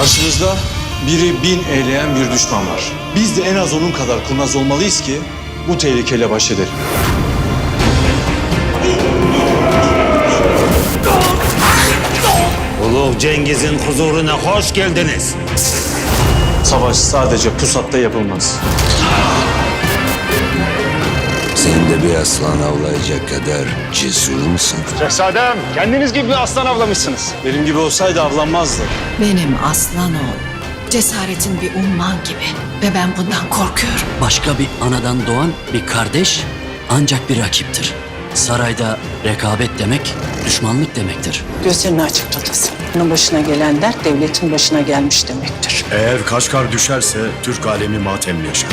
Karşımızda biri bin eyleyen bir düşman var. Biz de en az onun kadar kurnaz olmalıyız ki bu tehlikeyle baş edelim. Ulu Cengiz'in huzuruna hoş geldiniz. Savaş sadece pusatta yapılmaz. Sen de bir aslan avlayacak kadar cesur musun? Şehzadem, kendiniz gibi bir aslan avlamışsınız. Benim gibi olsaydı avlanmazdı. Benim aslan oğlum. Cesaretin bir umman gibi. Ve ben bundan korkuyorum. Başka bir anadan doğan bir kardeş ancak bir rakiptir. Sarayda rekabet demek düşmanlık demektir. Gözlerini açık tutasın. Onun başına gelen dert devletin başına gelmiş demektir. Eğer Kaşgar düşerse Türk alemi matem yaşar.